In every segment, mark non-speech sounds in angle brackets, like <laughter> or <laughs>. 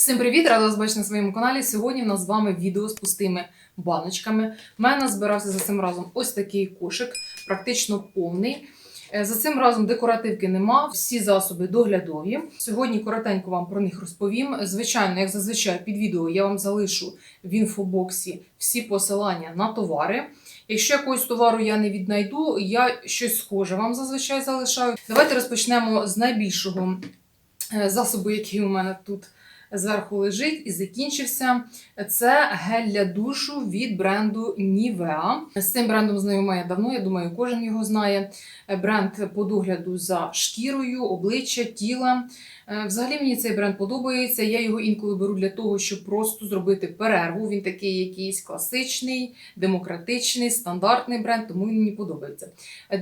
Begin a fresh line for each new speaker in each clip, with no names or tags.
Всім привіт! Рада вас бачити на своєму каналі. Сьогодні в нас з вами відео з пустими баночками. У мене збирався за цим разом ось такий кошик, практично повний. Е, За цим разом декоративки нема, всі засоби доглядові. Сьогодні коротенько вам про них розповім. Звичайно, як зазвичай під відео я вам залишу в інфобоксі всі посилання на товари. Якщо якогось товару я не віднайду, я щось схоже вам зазвичай залишаю. Давайте розпочнемо з найбільшого е, засобу, який у мене тут зверху лежить і закінчився. Це гель для душу від бренду Nivea. З цим брендом знайома я давно, я думаю, кожен його знає. Бренд по догляду за шкірою, обличчя, тіла. Е, Взагалі мені цей бренд подобається. Я його інколи беру для того, щоб просто зробити перерву. Він такий якийсь класичний, демократичний, стандартний бренд, тому він мені подобається.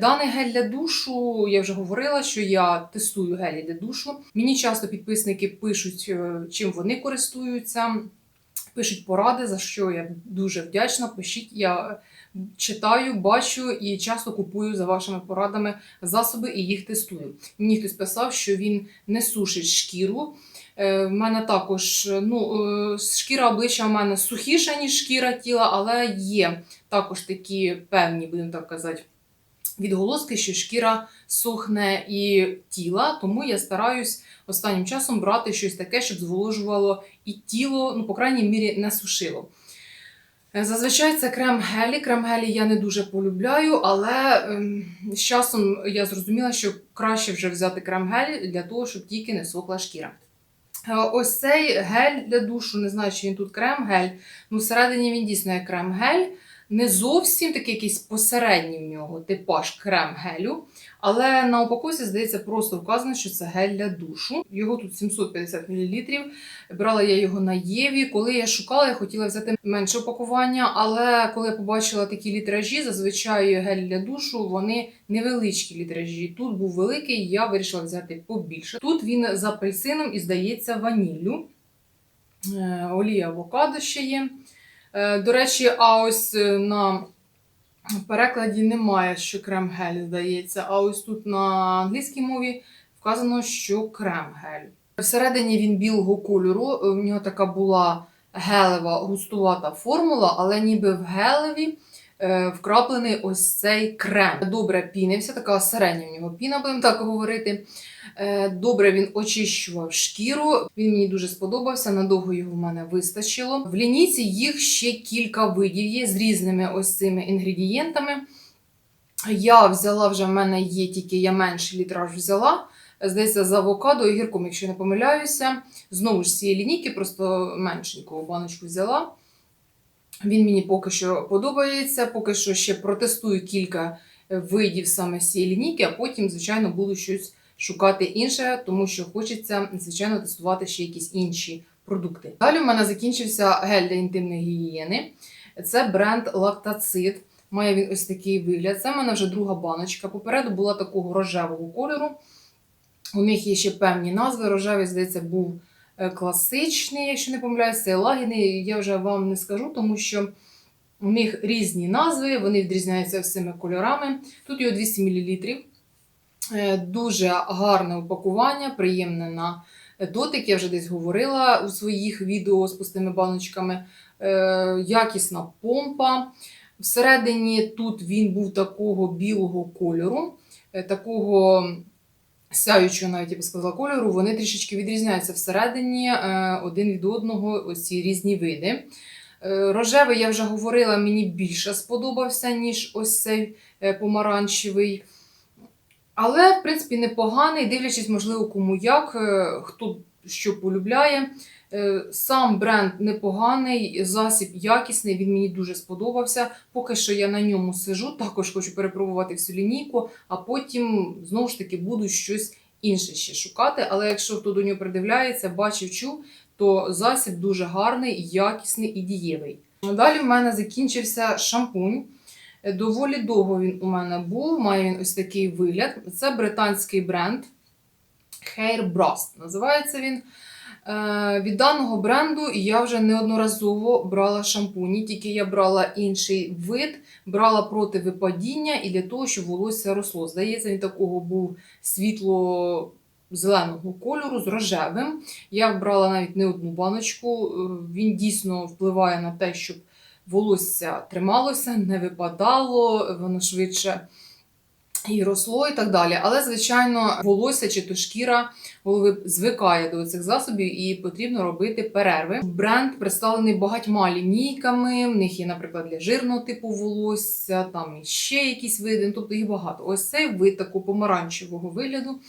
Даний гель для душу, я вже говорила, що я тестую гелі для душу. Мені часто підписники пишуть, е, чим вони користуються, пишуть поради, за що я дуже вдячна. Пишіть, я читаю, бачу і часто купую за вашими порадами засоби і їх тестую. Мені хтось писав, що він не сушить шкіру. Е, В мене також ну, е, шкіра обличчя в мене сухіша, ніж шкіра тіла, але є також такі певні, будемо так казати, відголоски, що шкіра сохне і тіла, тому я стараюсь останнім часом брати щось таке, щоб зволожувало і тіло, ну, по крайній мірі, не сушило. Е, Зазвичай це крем-гелі. Крем-гелі я не дуже полюбляю, але ем, з часом я зрозуміла, що краще вже взяти крем-гель для того, щоб тільки не сохла шкіра. Е, Ось цей гель для душу, не знаю, чи він тут крем-гель, ну всередині він дійсно є крем-гель. Не зовсім такий якийсь посередній в нього типаж крем-гелю, але на упаковці, здається, просто вказано, що це гель для душу. Його тут 750 мл. Брала я його на Єві. Коли я шукала, я хотіла взяти менше упакування, але коли я побачила такі літражі, зазвичай гель для душу вони невеличкі літражі. Тут був великий, я вирішила взяти побільше. Тут він з апельсином і здається ваніллю. Е, Олія авокадо ще є. Е, До речі, а ось е, на перекладі немає, що крем-гель здається. А ось тут на англійській мові вказано, що крем-гель. Всередині він білого кольору. У нього така була гелева густувата формула, але ніби в гелеві е, вкраплений ось цей крем. Добре пінився, така середня в нього піна, будемо так говорити. Е, Добре він очищував шкіру. Він мені дуже сподобався. Надовго його в мене вистачило. В лінійці їх ще кілька видів є з різними ось цими інгредієнтами. Я взяла вже в мене є тільки я менший літраж взяла. Здається, з авокадо і гірком, якщо не помиляюся. Знову ж цієї лінійки, просто меншеньку баночку взяла. Він мені поки що подобається, поки що ще протестую кілька видів саме з цієї лінійки, а потім, звичайно, буду щось шукати інше, тому що хочеться, звичайно, тестувати ще якісь інші продукти. Далі в мене закінчився гель для інтимної гігієни. Це бренд Лактацит. Має він ось такий вигляд. Це в мене вже друга баночка. Попереду була такого рожевого кольору. У них є ще певні назви. Рожевий, здається, був е, класичний, якщо не помиляюся, лагідний. Я вже вам не скажу, тому що у них різні назви, вони відрізняються всіми кольорами. Тут його 200 мл. Е, Дуже гарне упакування, приємне на дотик. Я вже десь говорила у своїх відео з пустими баночками. Е, Якісна помпа. Всередині тут він був такого білого кольору, е, такого сяючого, навіть я би сказала, кольору. Вони трішечки відрізняються всередині е, один від одного, ось ці різні види. Е, Рожевий, я вже говорила, мені більше сподобався, ніж ось цей е, помаранчевий. Але, в принципі, непоганий, дивлячись, можливо, кому як, хто що полюбляє. Е, Сам бренд непоганий, засіб якісний, він мені дуже сподобався. Поки що я на ньому сижу, також хочу перепробувати всю лінійку, а потім знову ж таки буду щось інше ще шукати. Але якщо хто до нього придивляється, бачив, чув, то засіб дуже гарний, якісний і дієвий. Далі в мене закінчився шампунь. Е, Доволі довго він у мене був, має він ось такий вигляд. Це британський бренд Hair Brust. Називається він. Е, Від даного бренду я вже неодноразово брала шампуні, тільки я брала інший вид, брала проти випадіння і для того, щоб волосся росло. Здається, він такого був світло зеленого кольору з рожевим. Я брала навіть не одну баночку. Е, Він дійсно впливає на те, щоб волосся трималося, не випадало, воно швидше і росло, і так далі. Але, звичайно, волосся чи то шкіра голови звикає до цих засобів і потрібно робити перерви. Бренд представлений багатьма лінійками. В них є, наприклад, для жирного типу волосся, там ще якісь види, ну, тобто їх багато. Ось цей вид такого помаранчевого вигляду.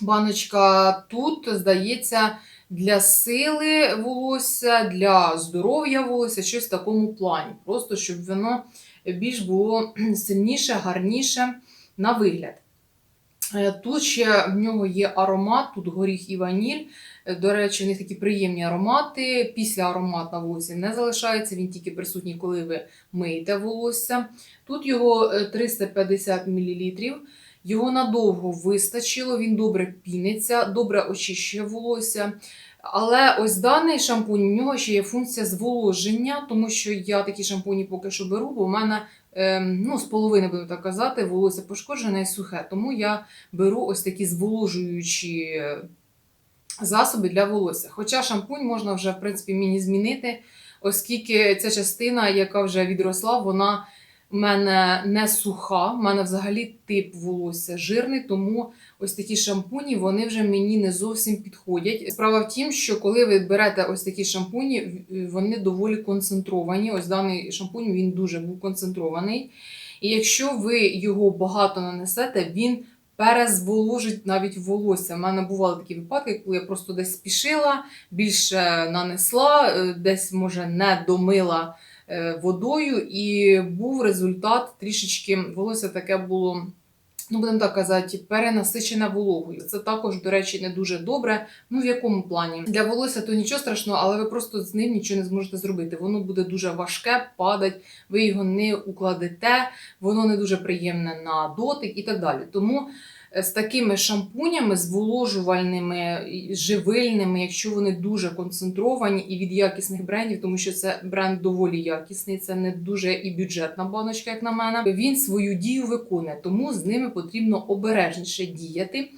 Баночка тут, здається, для сили волосся, для здоров'я волосся, щось в такому плані. Просто щоб воно більш було <clears throat> сильніше, гарніше на вигляд. Е, Тут ще в нього є аромат, тут горіх і ваніль. Е, До речі, в них такі приємні аромати. Після аромат на волосі не залишається, він тільки присутній, коли ви миєте волосся. Тут його е, 350 мл. Його надовго вистачило, він добре піниться, добре очищує волосся. Але ось даний шампунь, у нього ще є функція зволоження, тому що я такі шампуні поки що беру, бо в мене ем, ну, з половини, буду так казати, волосся пошкоджене і сухе. Тому я беру ось такі зволожуючі е, засоби для волосся. Хоча шампунь можна вже, в принципі, мені змінити, оскільки ця частина, яка вже відросла, вона в мене не суха, в мене взагалі тип волосся жирний, тому ось такі шампуні вони вже мені не зовсім підходять. Справа в тім, що коли ви берете ось такі шампуні, вони доволі концентровані. Ось даний шампунь він дуже був концентрований. І якщо ви його багато нанесете, він перезволожить навіть волосся. У мене бували такі випадки, коли я просто десь спішила, більше нанесла, е, десь може не домила е, водою, і був результат трішечки волосся таке було. Ну, будемо так казати, перенасичене вологою. Це також, до речі, не дуже добре. Ну, в якому плані? Для волосся то нічого страшного, але ви просто з ним нічого не зможете зробити. Воно буде дуже важке, падать, ви його не укладете, воно не дуже приємне на дотик і так далі. Тому е, з такими шампунями, зволожувальними, живильними, якщо вони дуже концентровані і від якісних брендів, тому що це бренд доволі якісний, це не дуже і бюджетна баночка, як на мене. Він свою дію виконує, тому з ними потрібно обережніше діяти.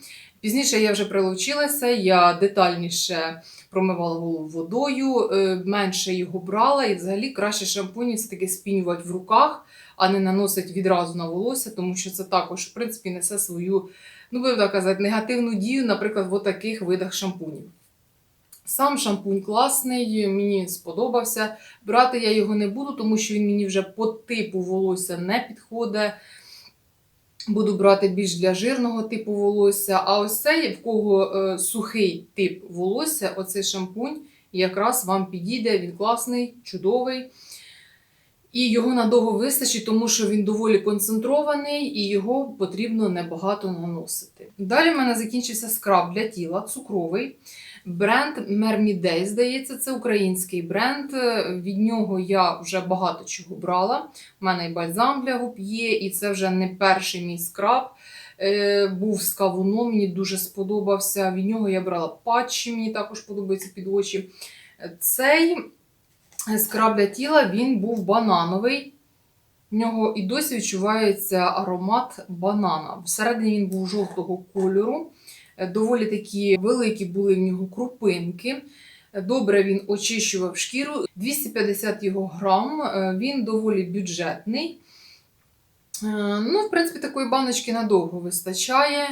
Пізніше я вже прилучилася, я детальніше промивала голову водою, е, менше його брала, і взагалі краще шампуні все-таки спінювати в руках, а не наносити відразу на волосся, тому що це також, в принципі, несе свою, ну будемо так казати, негативну дію, наприклад, в таких видах шампунів. Сам шампунь класний, мені сподобався. Брати я його не буду, тому що він мені вже по типу волосся не підходить. Буду брати більш для жирного типу волосся. А ось цей, в кого е, сухий тип волосся, оцей шампунь якраз вам підійде. Він класний, чудовий. І його надовго вистачить, тому що він доволі концентрований і його потрібно небагато наносити. Далі в мене закінчився скраб для тіла, цукровий. Бренд Mermidei, здається, це український бренд. Від нього я вже багато чого брала. У мене і бальзам для губ є, і це вже не перший мій скраб. Е, Був з кавуном, мені дуже сподобався. Від нього я брала патчі, мені також подобається під очі. Цей скраб для тіла він був банановий. В нього і досі відчувається аромат банана. Всередині він був жовтого кольору. Е, Доволі такі великі були в нього крупинки. Е, Добре він очищував шкіру. 250 його грам. Е, Він доволі бюджетний. Ну, в принципі, такої баночки надовго вистачає.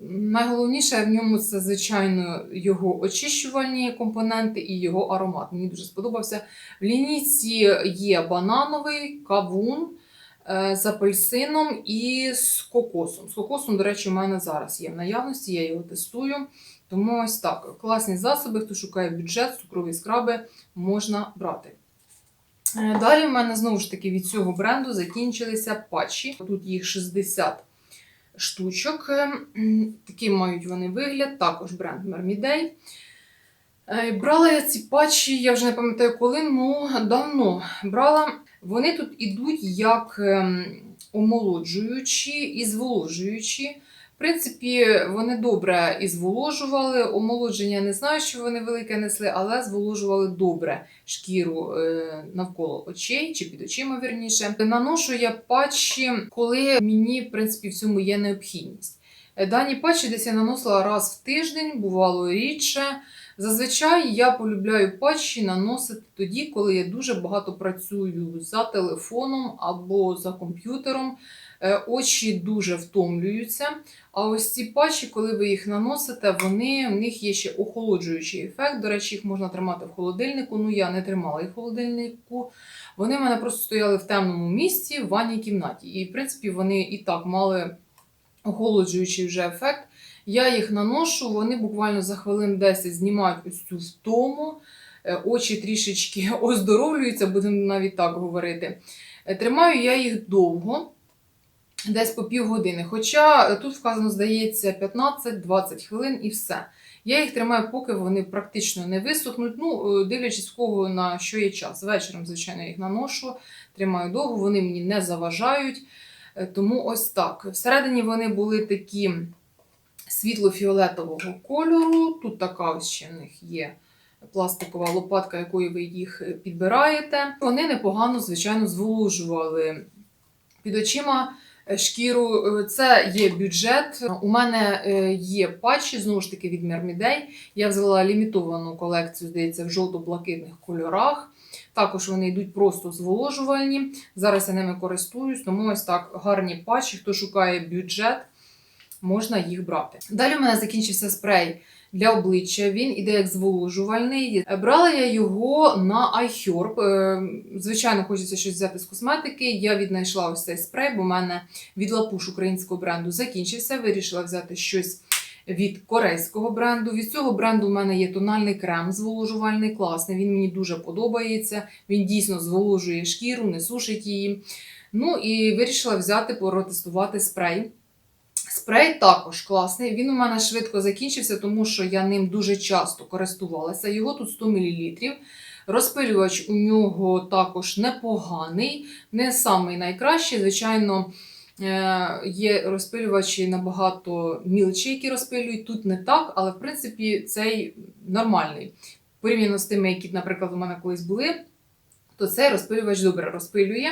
Найголовніше в ньому це, звичайно, його очищувальні компоненти і його аромат. Мені дуже сподобався. В лінійці є банановий, кавун е, з апельсином і з кокосом. З кокосом, до речі, у мене зараз є в наявності, я його тестую. Тому ось так. Класні засоби, хто шукає бюджет, цукрові скраби можна брати. Е, Далі в мене знову ж таки від цього бренду закінчилися патчі. Тут їх 60 штучок. Ем, Такий мають вони вигляд, також бренд. Е, Брала я ці патчі, я вже не пам'ятаю коли, ну давно брала. Вони тут ідуть як ем, омолоджуючі і зволожуючі. В принципі, вони добре і зволожували. Омолодження не знаю, що вони велике несли, але зволожували добре шкіру е, навколо очей чи під очима вірніше. Наношу я патчі, коли мені, в принципі, в цьому є необхідність. Е, Дані патчі десь я наносила раз в тиждень, бувало рідше. Зазвичай я полюбляю патчі наносити тоді, коли я дуже багато працюю за телефоном або за комп'ютером. Е, Очі дуже втомлюються. А ось ці патчі, коли ви їх наносите, вони, в них є ще охолоджуючий ефект. До речі, їх можна тримати в холодильнику. Ну, я не тримала їх в холодильнику. Вони в мене просто стояли в темному місці в ванній кімнаті. І, в принципі, вони і так мали охолоджуючий вже ефект. Я їх наношу, вони буквально за хвилин 10 знімають ось цю втому, е, очі трішечки <laughs> оздоровлюються, будемо навіть так говорити. Е, Тримаю я їх довго, десь по півгодини. Хоча тут вказано, здається, 15-20 хвилин і все. Я їх тримаю, поки вони практично не висохнуть. Ну, е, дивлячись в кого на що є час. Вечором, звичайно, їх наношу, тримаю довго, вони мені не заважають. Е, Тому ось так. Всередині вони були такі світло-фіолетового кольору. Тут така ось ще в них є пластикова лопатка, якою ви їх підбираєте. Вони непогано, звичайно, зволожували під очима шкіру. Е, Це є бюджет. У мене е, є патчі, знову ж таки, від Мермідей. Я взяла лімітовану колекцію, здається, в жовто-блакитних кольорах. Також вони йдуть просто зволожувальні. Зараз я ними користуюсь, тому ось так гарні патчі. Хто шукає бюджет, можна їх брати. Далі у мене закінчився спрей для обличчя. Він іде як зволожувальний. Брала я його на iHerb. Е, Звичайно, хочеться щось взяти з косметики. Я віднайшла ось цей спрей, бо в мене від лапуш українського бренду закінчився. Вирішила взяти щось. Від корейського бренду. Від цього бренду в мене є тональний крем зволожувальний, класний. Він мені дуже подобається. Він дійсно зволожує шкіру, не сушить її. Ну і вирішила взяти протестувати спрей. Спрей також класний. Він у мене швидко закінчився, тому що я ним дуже часто користувалася. Його тут 100 мл. Розпилювач у нього також непоганий, не самий найкращий. Звичайно, е, є розпилювачі набагато мілчі, які розпилюють. Тут не так, але в принципі цей нормальний. Порівняно з тими, які, наприклад, у мене колись були, то цей розпилювач добре розпилює.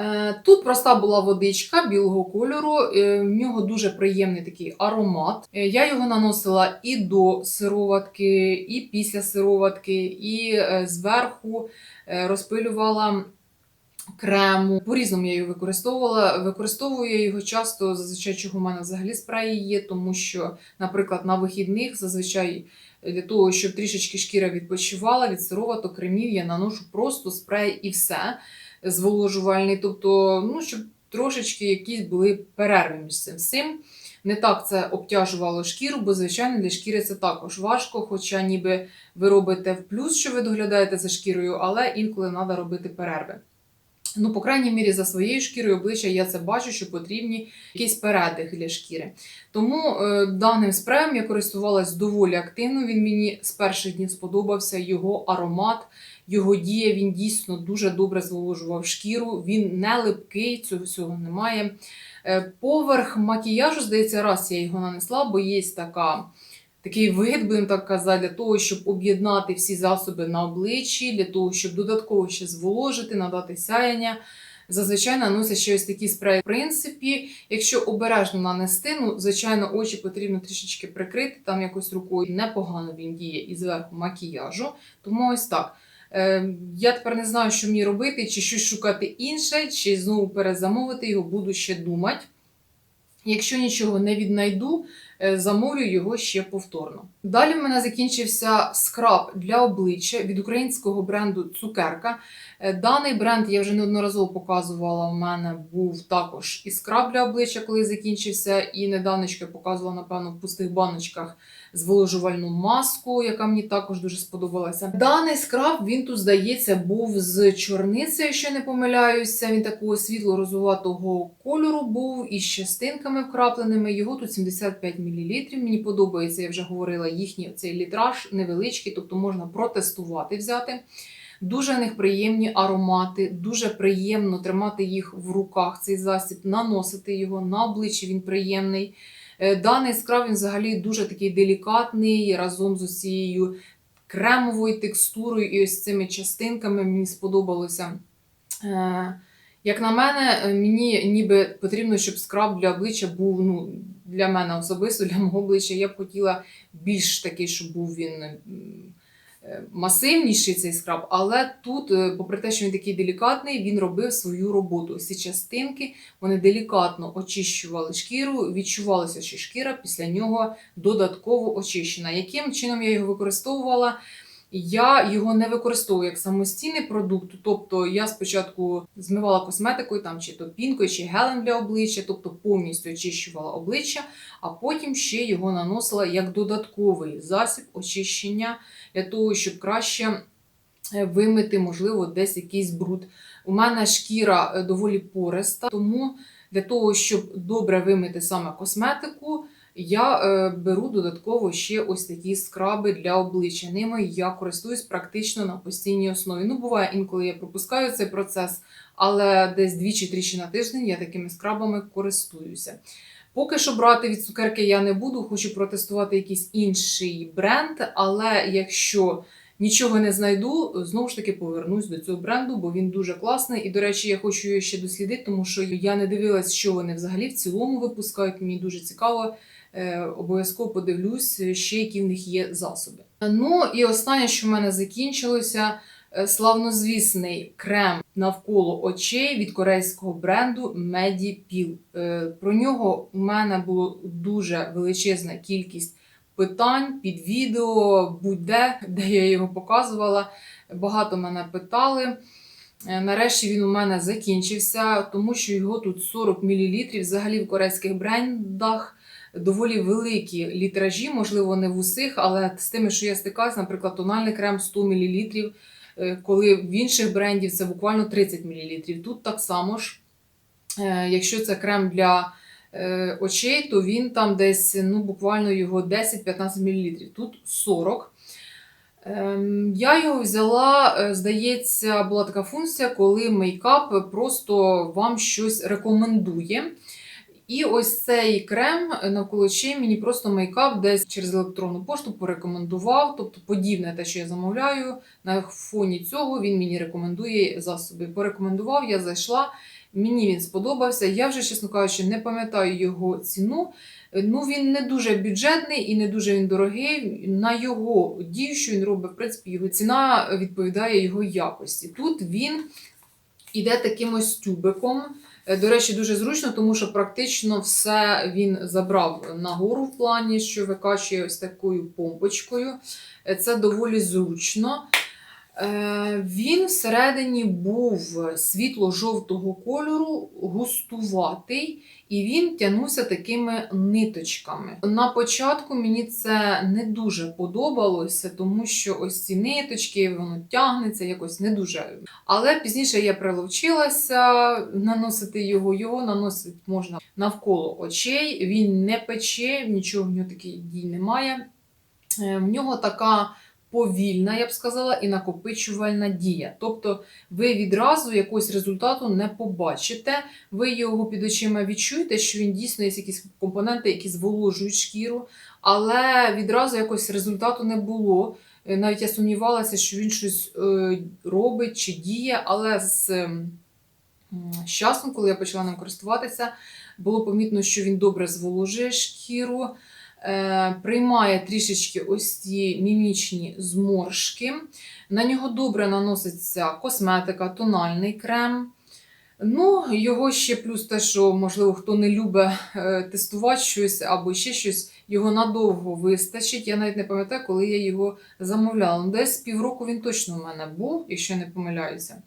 Е, Тут проста була водичка білого кольору, е, в нього дуже приємний такий аромат. Е, Я його наносила і до сироватки, і після сироватки, і зверху розпилювала крему. По-різному я його використовувала. Використовую я його часто, зазвичай чого в мене взагалі спреї є, тому що, наприклад, на вихідних зазвичай для того, щоб трішечки шкіра відпочивала від сироваток, кремів, я наношу просто спрей і все зволожувальний, тобто, ну, щоб трошечки якісь були перерви між цим всім. Не так це обтяжувало шкіру, бо, звичайно, для шкіри це також важко, хоча ніби ви робите в плюс, що ви доглядаєте за шкірою, але інколи треба робити перерви. Ну, по крайній мірі, за своєю шкірою обличчя я це бачу, що потрібні якісь передих для шкіри. Тому е, даним спреєм я користувалась доволі активно. Він мені з перших днів сподобався його аромат, його дія. Він дійсно дуже добре зволожував шкіру. Він не липкий, цього всього немає. Е, Поверх макіяжу, здається, раз я його нанесла, бо є така. Такий вид, будемо так казати, для того, щоб об'єднати всі засоби на обличчі, для того, щоб додатково ще зволожити, надати сяяння. Зазвичай наносять ще ось такі спреї. В принципі, якщо обережно нанести, ну, звичайно, очі потрібно трішечки прикрити, там якось рукою непогано він діє і зверху макіяжу. Тому ось так. Е, я тепер не знаю, що мені робити, чи щось шукати інше, чи знову перезамовити його, буду ще думати. Якщо нічого не віднайду, е, замовлю його ще повторно. Далі в мене закінчився скраб для обличчя від українського бренду Цукерка. Е, Даний бренд я вже неодноразово показувала. У мене був також і скраб для обличчя, коли закінчився, і недавнечко показувала, напевно, в пустих баночках зволожувальну маску, яка мені також дуже сподобалася. Даний скраб він тут, здається, був з чорницею, якщо не помиляюся. Він такого світло-розуватого кольору був із частинками вкрапленими. Його тут 75 мл. Мені подобається, я вже говорила, їхній цей літраж невеличкий, тобто можна протестувати взяти. Дуже в них приємні аромати, дуже приємно тримати їх в руках, цей засіб, наносити його на обличчі, він приємний. Е, Даний скраб він взагалі дуже такий делікатний разом з усією кремовою текстурою і ось цими частинками мені сподобалося. Е, Як на мене, е, мені ніби потрібно, щоб скраб для обличчя був ну, для мене особисто, для мого обличчя. Я б хотіла більш такий, щоб був він масивніший цей скраб. Але тут, е, попри те, що він такий делікатний, він робив свою роботу. Ці частинки вони делікатно очищували шкіру, відчувалося, що шкіра після нього додатково очищена. Яким чином я його використовувала? Я його не використовую як самостійний продукт, тобто я спочатку змивала косметикою, там чи то пінкою, чи гелем для обличчя, тобто повністю очищувала обличчя, а потім ще його наносила як додатковий засіб очищення для того, щоб краще е, вимити, можливо, десь якийсь бруд. У мене шкіра е, доволі пориста, тому для того, щоб добре вимити саме косметику, я е, беру додатково ще ось такі скраби для обличчя. Ними я користуюсь практично на постійній основі. Ну, буває інколи я пропускаю цей процес, але десь двічі-тричі на тиждень я такими скрабами користуюся. Поки що брати від цукерки я не буду, хочу протестувати якийсь інший бренд, але якщо нічого не знайду, знову ж таки повернусь до цього бренду, бо він дуже класний. І, до речі, я хочу його ще дослідити, тому що я не дивилась, що вони взагалі в цілому випускають. Мені дуже цікаво. Е, Обов'язково подивлюсь, ще які в них є засоби. Ну і останнє, що в мене закінчилося, е, славнозвісний крем навколо очей від корейського бренду Medipil. Е, Про нього у мене було дуже величезна кількість питань під відео, будь-де, де я його показувала. Багато мене питали. Нарешті він у мене закінчився, тому що його тут 40 мл. Взагалі в корейських брендах доволі великі літражі, можливо, не в усіх, але з тими, що я стикаюся, наприклад, тональний крем 100 мл, е, коли в інших брендів це буквально 30 мл. Тут так само ж, е, якщо це крем для е, очей, то він там десь ну, буквально його 10-15 мл. Тут 40 Ем, Я його взяла, здається, була така функція, коли мейкап просто вам щось рекомендує. І ось цей крем навколо очей мені просто мейкап десь через електронну пошту порекомендував. Тобто, подібне те, що я замовляю, на фоні цього він мені рекомендує засоби. Порекомендував, я зайшла, мені він сподобався. Я вже, чесно кажучи, не пам'ятаю його ціну. Ну, він не дуже бюджетний і не дуже він дорогий. На його дію, що він робить, в принципі, його ціна відповідає його якості. Тут він іде таким ось тюбиком. Е, До речі, дуже зручно, тому що практично все він забрав нагору в плані, що викачує ось такою помпочкою. Е, Це доволі зручно. Е, Він всередині був світло-жовтого кольору, густуватий, і він тягнувся такими ниточками. На початку мені це не дуже подобалося, тому що ось ці ниточки, воно тягнеться якось не дуже. Але пізніше я приловчилася наносити його. Його наносити можна навколо очей. Він не пече, нічого в нього таких дій немає. Е, В нього така повільна, я б сказала, і накопичувальна дія. Тобто ви відразу якогось результату не побачите. Ви його під очима відчуєте, що він дійсно є якісь компоненти, які зволожують шкіру, але відразу якось результату не було. Е, Навіть я сумнівалася, що він щось е, робить чи діє, але з, м, з часом, коли я почала ним користуватися, було помітно, що він добре зволожує шкіру, приймає трішечки ось ці мімічні зморшки. На нього добре наноситься косметика, тональний крем. Ну, його ще плюс те, що, можливо, хто не любить е, тестувати щось або ще щось, його надовго вистачить. Я навіть не пам'ятаю, коли я його замовляла. Ну, Десь півроку він точно у мене був, якщо не помиляюся.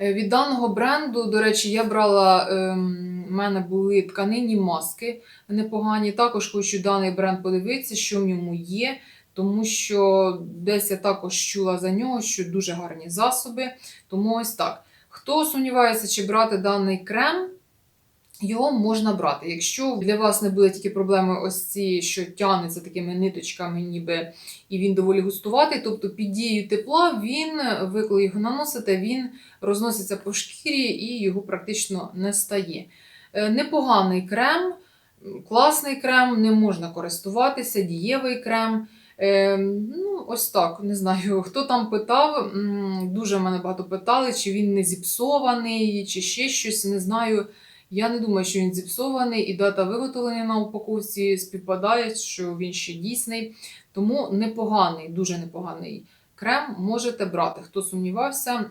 Е, Від даного бренду, до речі, я брала, ем, в мене були тканині маски непогані. Також хочу даний бренд подивитися, що в ньому є, тому що десь я також чула за нього, що дуже гарні засоби. Тому ось так. Хто сумнівається, чи брати даний крем, його можна брати. Якщо для вас не буде тільки проблеми ось ці, що тягнеться такими ниточками, ніби і він доволі густуватий, тобто під дією тепла він, ви коли його наносите, він розноситься по шкірі і його практично не стає. Е, Непоганий крем, класний крем, не можна користуватися, дієвий крем. Е, ну, ось так, не знаю, <laughs> хто там питав. Дуже мене багато питали, чи він не зіпсований, чи ще щось. Не знаю. Я не думаю, що він зіпсований, і дата виготовлення на упаковці співпадає, що він ще дійсний. Тому непоганий, дуже непоганий крем можете брати. Хто сумнівався,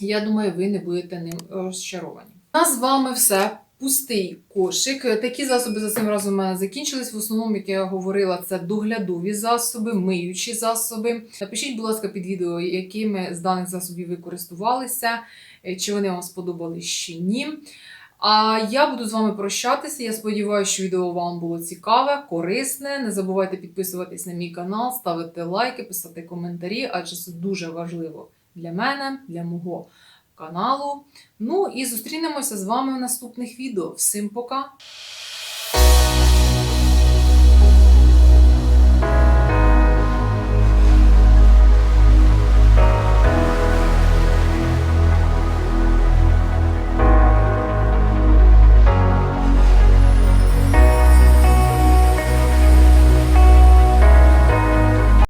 я думаю, ви не будете ним розчаровані. У нас з вами все. Пустий кошик. Такі засоби за цим разом у мене закінчились. В основному, як я говорила, це доглядові засоби, миючі засоби. Напишіть, будь ласка, під відео, якими з даних засобів ви користувалися, чи вони вам сподобались чи ні. А я буду з вами прощатися. Я сподіваюся, що відео вам було цікаве, корисне. Не забувайте підписуватись на мій канал, ставити лайки, писати коментарі, адже це дуже важливо для мене, для мого каналу. Ну і зустрінемося з вами в наступних відео. Всім пока!